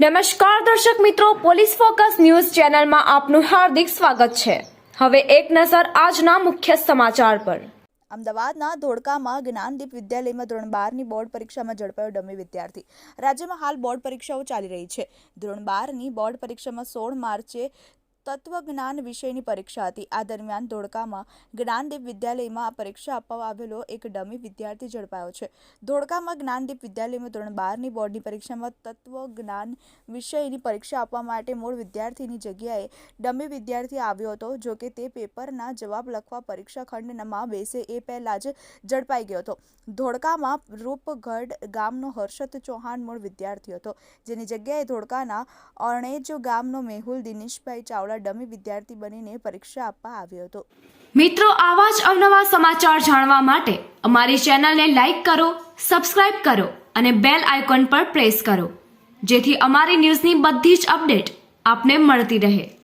નમસ્કાર દર્શક મિત્રો, પોલીસ ફોકસ ન્યૂઝ ચેનલમાં આપનું હાર્દિક સ્વાગત છે. હવે એક નજર આજના મુખ્ય સમાચાર પર. અમદાવાદના ધોળકામાં જ્ઞાનદીપ વિદ્યાલયમાં ધોરણ બારની બોર્ડ પરીક્ષામાં ઝડપાયો ડમી વિદ્યાર્થી. રાજ્યમાં હાલ બોર્ડ પરીક્ષાઓ ચાલી રહી છે. ધોરણ બારની બોર્ડ પરીક્ષામાં સોળ માર્ચે તત્વજ્ઞાન વિષયની પરીક્ષા હતી. આ દરમિયાન ધોળકામાં જ્ઞાનદીપ વિદ્યાલયમાં પરીક્ષા આપવા આવેલો એક ડમી વિદ્યાર્થી ઝડપાયો છે. ધોળકામાં જ્ઞાનદીપ વિદ્યાલયમાં ધોરણ બારની બોર્ડની પરીક્ષામાં તત્વજ્ઞાન વિષયની પરીક્ષા આપવા માટે મૂળ વિદ્યાર્થીની જગ્યાએ ડમી વિદ્યાર્થી આવ્યો હતો, જો કે તે પેપરના જવાબ લખવા પરીક્ષા ખંડમાં બેસે એ પહેલાં જ ઝડપાઈ ગયો હતો. ધોળકામાં રૂપગઢ ગામનો હર્ષદ ચૌહાણ મૂળ વિદ્યાર્થી હતો, જેની જગ્યાએ ધોળકાના અણેજ ગામનો મેહુલ દિનેશભાઈ ચાવડા ડમી વિદ્યાર્થી બનીને પરીક્ષા આપવા આવ્યો હતો. મિત્રો, આવા જ અવનવા સમાચાર જાણવા માટે અમારી ચેનલને લાઇક કરો, સબસ્ક્રાઇબ કરો અને બેલ આઇકોન પર પ્રેસ કરો, જેથી અમારી ન્યૂઝની બધી જ અપડેટ આપને મળતી રહે.